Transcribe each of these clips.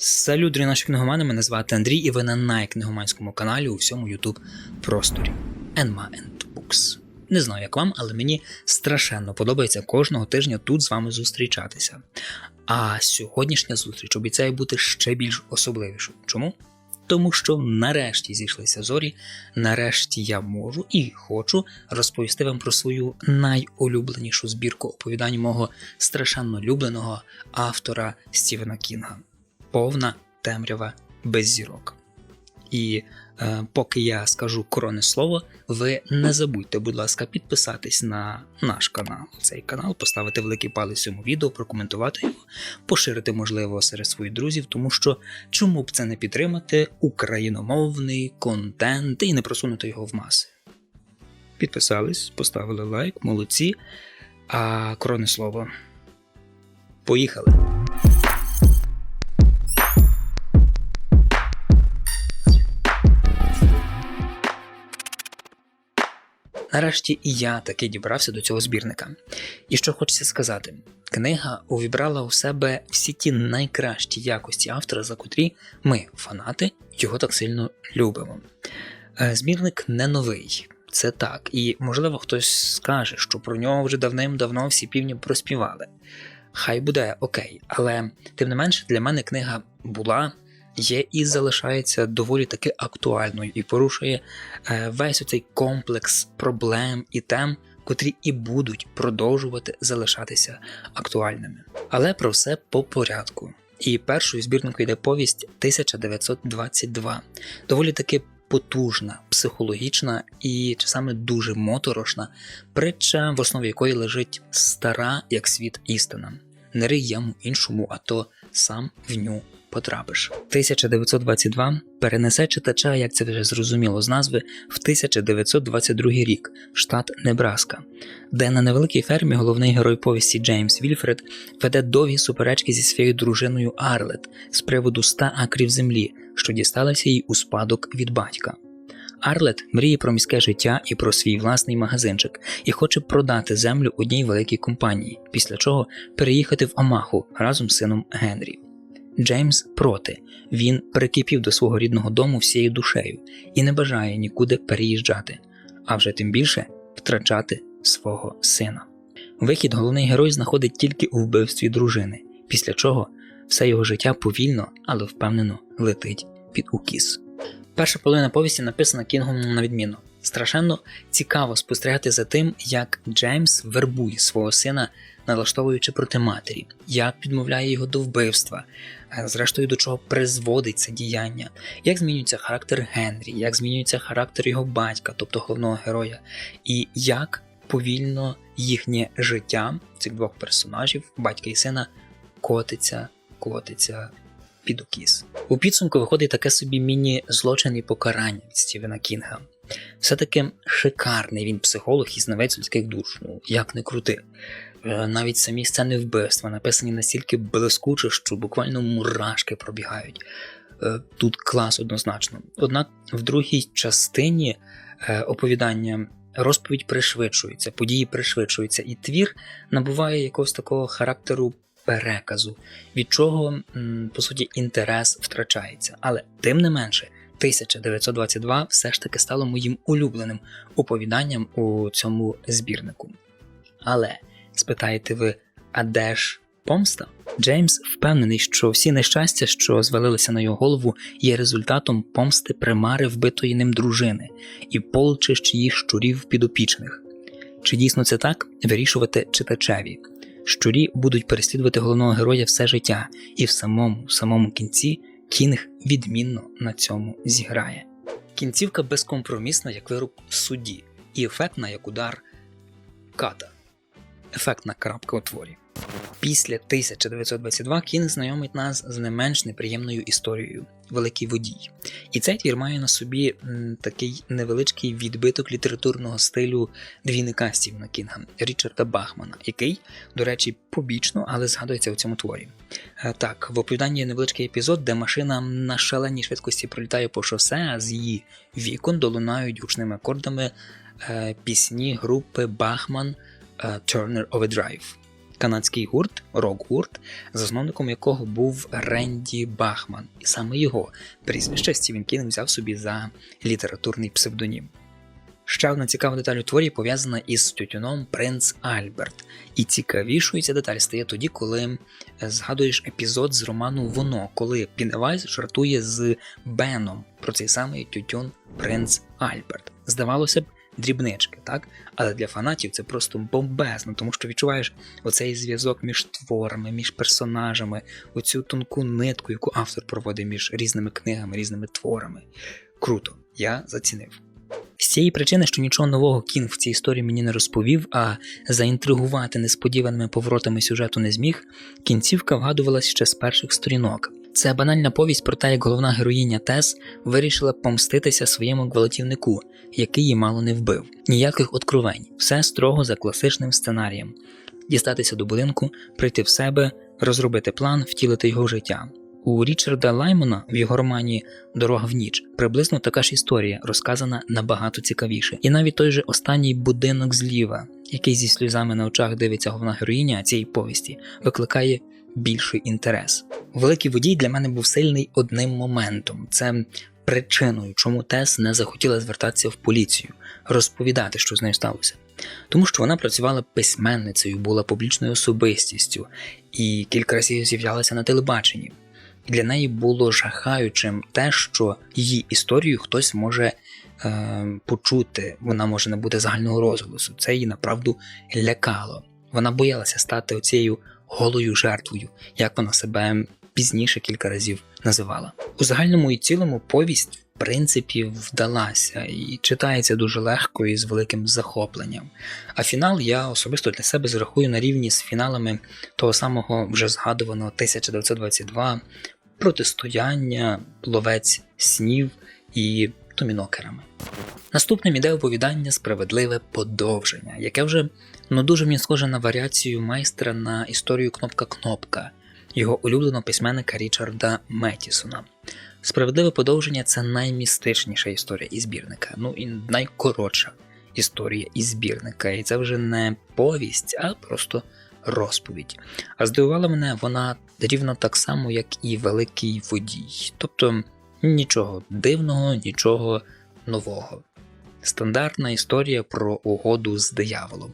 Салют, дорогі наші книгомани, мене звати Андрій, і ви на найкнигоманському каналі у всьому YouTube просторі Enma and Books. Не знаю, як вам, але мені страшенно подобається кожного тижня тут з вами зустрічатися. А сьогоднішня зустріч обіцяє бути ще більш особливішою. Чому? Тому що нарешті зійшлися зорі, нарешті я можу і хочу розповісти вам про свою найулюбленішу збірку оповідань мого страшенно улюбленого автора Стівена Кінга повна темрява без зірок. І е, поки я скажу коронне слово, ви не забудьте, будь ласка, підписатись на наш канал, цей канал, поставити великий палець цьому відео, прокоментувати його, поширити, можливо, серед своїх друзів, тому що чому б це не підтримати україномовний контент і не просунути його в маси. Підписались, поставили лайк, молодці. А коронне слово. Поїхали! Нарешті і я таки дібрався до цього збірника. І що хочеться сказати, книга увібрала у себе всі ті найкращі якості автора, за котрі ми, фанати, його так сильно любимо. Е, Збірник не новий, це так, і можливо хтось скаже, що про нього вже давним-давно всі півні проспівали. Хай буде окей, але тим не менше для мене книга була є і залишається доволі таки актуальною і порушує е, весь оцей комплекс проблем і тем, котрі і будуть продовжувати залишатися актуальними. Але про все по порядку. І першою збірникою йде повість 1922, доволі таки потужна, психологічна і часами дуже моторошна притча, в основі якої лежить стара як світ істина. Не рий іншому, а то сам в ню потрапиш. 1922 перенесе читача, як це вже зрозуміло з назви, в 1922 рік, штат Небраска, де на невеликій фермі головний герой повісті Джеймс Вільфред веде довгі суперечки зі своєю дружиною Арлет з приводу 100 акрів землі, що дісталася їй у спадок від батька. Арлет мріє про міське життя і про свій власний магазинчик і хоче продати землю одній великій компанії, після чого переїхати в Амаху разом з сином Генрі. Джеймс проти. Він прикипів до свого рідного дому всією душею і не бажає нікуди переїжджати, а вже тим більше втрачати свого сина. Вихід головний герой знаходить тільки у вбивстві дружини, після чого все його життя повільно, але впевнено летить під укіс. Перша половина повісті написана Кінгом на відміну. Страшенно цікаво спостерігати за тим, як Джеймс вербує свого сина, налаштовуючи проти матері, як підмовляє його до вбивства, е, зрештою до чого призводить це діяння, як змінюється характер Генрі, як змінюється характер його батька, тобто головного героя, і як повільно їхнє життя цих двох персонажів, батька і сина, котиться, котиться під укіс. У підсумку виходить таке собі міні-злочин і покарання від Стівена Кінга. Все-таки шикарний він психолог і знавець людських душ, ну як не крути. Е, Навіть самі сцени вбивства написані настільки блискуче, що буквально мурашки пробігають. Е, Тут клас однозначно. Однак в другій частині е, оповідання розповідь пришвидшується, події пришвидшуються, і твір набуває якогось такого характеру переказу, від чого, по суті, інтерес втрачається. Але тим не менше, 1922 все ж таки стало моїм улюбленим оповіданням у цьому збірнику. Але спитаєте ви, а де ж помста? Джеймс впевнений, що всі нещастя, що звалилися на його голову, є результатом помсти примари вбитої ним дружини і полчищ їх щурів підопічних. Чи дійсно це так, вирішувати читачеві? Щурі будуть переслідувати головного героя все життя, і в самому самому кінці Кінг відмінно на цьому зіграє. Кінцівка безкомпромісна, як вирок судді, і ефектна як удар ката. Ефектна крапка у творі. Після 1922 Кінг знайомить нас з не менш неприємною історією Великий водій. І цей твір має на собі такий невеличкий відбиток літературного стилю двійника Стівена Кінга Річарда Бахмана, який, до речі, побічно, але згадується у цьому творі. Е, Так, в оповіданні є невеличкий епізод, де машина на шаленій швидкості пролітає по шосе, а з її вікон долунають гучними акордами е, пісні групи Бахман Turner Overdrive. канадський гурт, рок-гурт, засновником якого був Ренді Бахман, і саме його прізвище Стівен Кінг взяв собі за літературний псевдонім. Ще одна цікава деталь у творі пов'язана із тютюном Принц Альберт. І цікавішою ця деталь стає тоді, коли е, згадуєш епізод з роману Воно, коли Піневайз жартує з Беном про цей самий тютюн Принц Альберт. Здавалося б, дрібнички, так? Але для фанатів це просто бомбезно, тому що відчуваєш оцей зв'язок між творами, між персонажами, оцю тонку нитку, яку автор проводить між різними книгами, різними творами. Круто, я зацінив. З цієї причини, що нічого нового Кінг в цій історії мені не розповів, а заінтригувати несподіваними поворотами сюжету не зміг, кінцівка вгадувалась ще з перших сторінок. Це банальна повість про те, як головна героїня Тес вирішила помститися своєму гвалтівнику, який її мало не вбив. Ніяких откровень, все строго за класичним сценарієм: дістатися до будинку, прийти в себе, розробити план, втілити його життя. У Річарда Лаймона в його романі Дорога в ніч приблизно така ж історія, розказана набагато цікавіше. І навіть той же останній будинок зліва, який зі сльозами на очах дивиться головна героїня цієї повісті, викликає більший інтерес. Великий водій для мене був сильний одним моментом. Це причиною, чому Тес не захотіла звертатися в поліцію, розповідати, що з нею сталося. Тому що вона працювала письменницею, була публічною особистістю і кілька разів з'являлася на телебаченні. Для неї було жахаючим те, що її історію хтось може е, почути, вона може не бути загального розголосу. Це її направду лякало. Вона боялася стати оцією голою жертвою, як вона себе пізніше кілька разів називала. У загальному і цілому повість, в принципі, вдалася і читається дуже легко і з великим захопленням. А фінал я особисто для себе зрахую на рівні з фіналами того самого вже згадуваного 1922 протистояння, ловець снів і томінокерами. Наступним іде оповідання Справедливе подовження, яке вже ну дуже мені схоже на варіацію майстра на історію Кнопка-Кнопка, його улюбленого письменника Річарда Метісона. Справедливе подовження це наймістичніша історія із збірника, ну і найкоротша історія із збірника. І це вже не повість, а просто розповідь. А здивувала мене вона рівно так само, як і великий водій. Тобто нічого дивного, нічого нового. Стандартна історія про угоду з дияволом.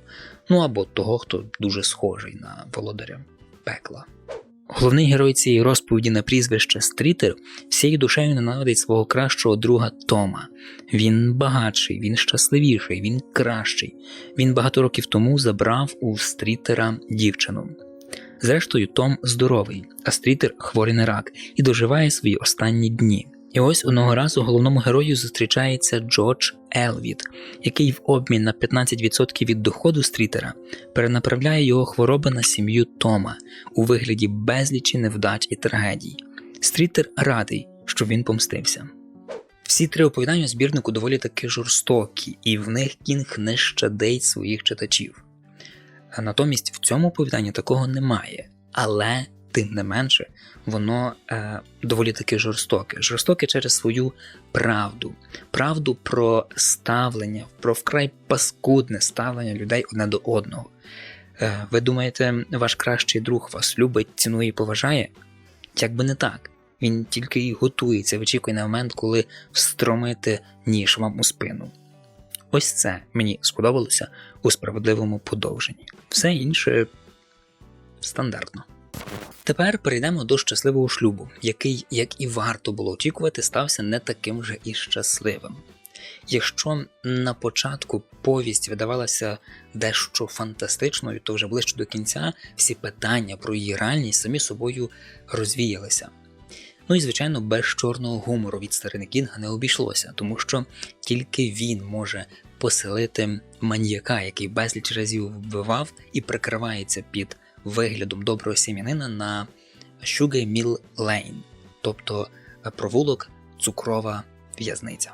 Ну або того, хто дуже схожий на володаря пекла. Головний герой цієї розповіді на прізвище Стрітер всією душею ненавидить свого кращого друга Тома. Він багатший, він щасливіший, він кращий. Він багато років тому забрав у Стрітера дівчину. Зрештою, Том здоровий, а Стрітер хворий на рак і доживає свої останні дні. І ось одного разу головному герою зустрічається Джордж Елвіт, який в обмін на 15% від доходу стрітера перенаправляє його хвороби на сім'ю Тома у вигляді безлічі невдач і трагедій. Стрітер радий, що він помстився. Всі три оповідання у збірнику доволі таки жорстокі, і в них Кінг не щадить своїх читачів. А натомість в цьому оповіданні такого немає, але тим не менше, воно е, доволі таки жорстоке. Жорстоке через свою правду, правду про ставлення, про вкрай паскудне ставлення людей одне до одного. Е, Ви думаєте, ваш кращий друг вас любить, цінує і поважає? Як би не так. Він тільки і готується, вичікує на момент, коли встромити ніж вам у спину. Ось це мені сподобалося у справедливому подовженні. Все інше стандартно. Тепер перейдемо до щасливого шлюбу, який, як і варто було очікувати, стався не таким же і щасливим. Якщо на початку повість видавалася дещо фантастичною, то вже ближче до кінця всі питання про її реальність самі собою розвіялися. Ну і, звичайно, без чорного гумору від старини Кінга не обійшлося, тому що тільки він може поселити маньяка, який безліч разів вбивав і прикривається під виглядом доброго сім'янина на Sugar Mill Lane, тобто провулок цукрова в'язниця.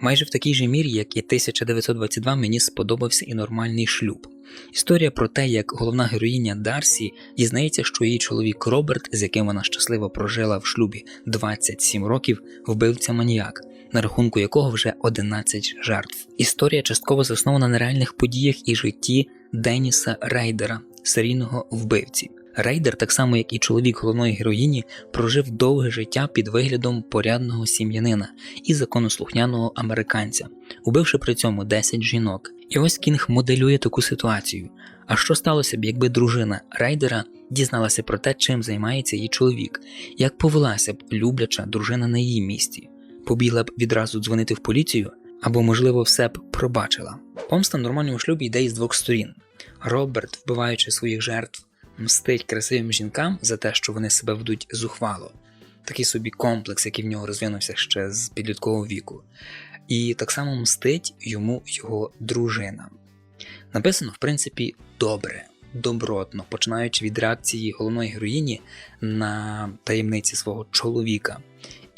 Майже в такій же мірі, як і 1922, мені сподобався і нормальний шлюб. Історія про те, як головна героїня Дарсі дізнається, що її чоловік Роберт, з яким вона щасливо прожила в шлюбі 27 років, вбивця маніяк, на рахунку якого вже 11 жертв. Історія частково заснована на реальних подіях і житті Деніса Рейдера, серійного вбивці. Рейдер, так само як і чоловік головної героїні, прожив довге життя під виглядом порядного сім'янина і законослухняного американця, убивши при цьому 10 жінок. І ось Кінг моделює таку ситуацію. А що сталося б, якби дружина рейдера дізналася про те, чим займається її чоловік, як повелася б любляча дружина на її місці? Побігла б відразу дзвонити в поліцію, або, можливо, все б пробачила. Помста в нормальному шлюбі йде із двох сторін. Роберт, вбиваючи своїх жертв, мстить красивим жінкам за те, що вони себе ведуть зухвало. Такий собі комплекс, який в нього розвинувся ще з підліткового віку. І так само мстить йому його дружина. Написано, в принципі, добре, добротно, починаючи від реакції головної героїні на таємниці свого чоловіка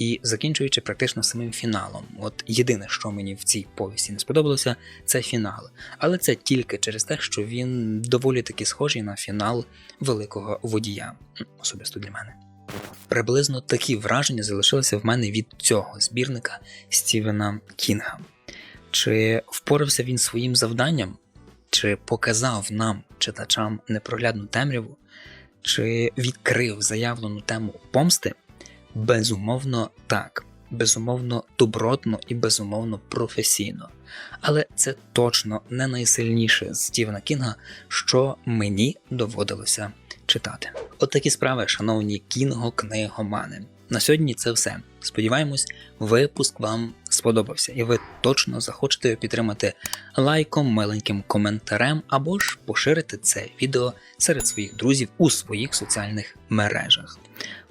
і закінчуючи практично самим фіналом. От єдине, що мені в цій повісті не сподобалося, це фінал. Але це тільки через те, що він доволі таки схожий на фінал великого водія, особисто для мене. Приблизно такі враження залишилися в мене від цього збірника Стівена Кінга. Чи впорався він своїм завданням, чи показав нам, читачам, непроглядну темряву, чи відкрив заявлену тему помсти? Безумовно, так. Безумовно, добротно і безумовно професійно. Але це точно не найсильніше з Стівена Кінга, що мені доводилося читати. От такі справи, шановні кінго-книгомани. На сьогодні це все. Сподіваємось, випуск вам сподобався, і ви точно захочете його підтримати лайком, миленьким коментарем або ж поширити це відео серед своїх друзів у своїх соціальних мережах.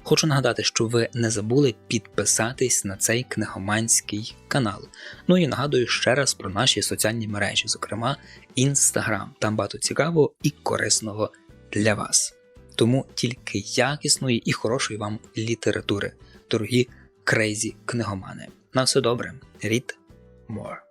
Хочу нагадати, що ви не забули підписатись на цей книгоманський канал. Ну і нагадую ще раз про наші соціальні мережі, зокрема Instagram. Там багато цікавого і корисного для вас. Тому тільки якісної і хорошої вам літератури, дорогі крейзі книгомани. На все добре, read more.